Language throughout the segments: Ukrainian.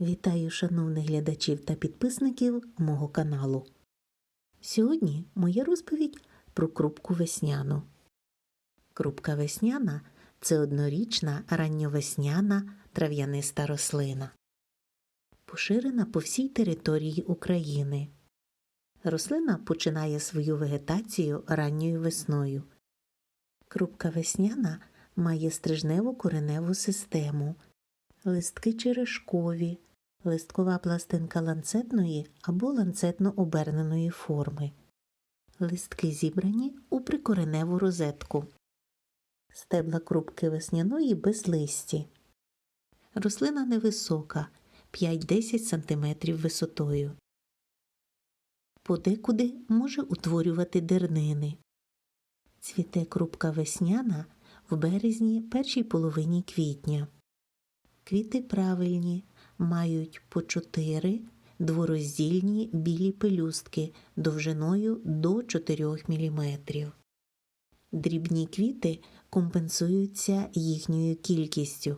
Вітаю шановних глядачів та підписників мого каналу. Сьогодні моя розповідь про крупку весняну. Крупка весняна це однорічна ранньовесняна трав'яниста рослина. Поширена по всій території України. Рослина починає свою вегетацію ранньою весною. Крупка весняна має стрижневу кореневу систему, листки черешкові, листкова пластинка ланцетної або ланцетно оберненої форми. Листки зібрані у прикореневу розетку. Стебла крупки весняної безлисті. Рослина невисока 5-10 см висотою. Подекуди може утворювати дернини. Цвіте крупка весняна в березні першій половині квітня. Квіти правильні, мають по 4 двороздільні білі пелюстки довжиною до 4 мм. Дрібні квіти компенсуються їхньою кількістю.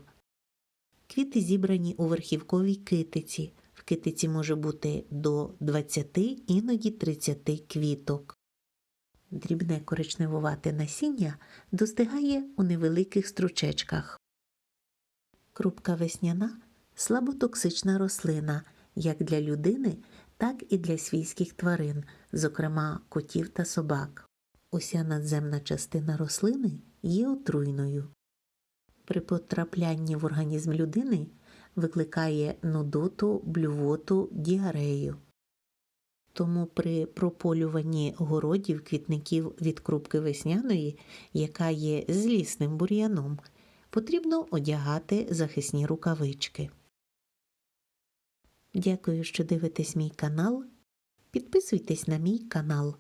Квіти зібрані у верхівковій китиці. В китиці може бути до 20, іноді 30 квіток. Дрібне коричневувате насіння достигає у невеликих стручечках. Крупка весняна слаботоксична рослина як для людини, так і для свійських тварин, зокрема котів та собак. Уся надземна частина рослини є отруйною. При потраплянні в організм людини викликає нудоту, блювоту, діарею. Тому при прополюванні городів квітників від крупки весняної, яка є злісним бур'яном, потрібно одягати захисні рукавички. Дякую, що дивитесь мій канал. Підписуйтесь на мій канал.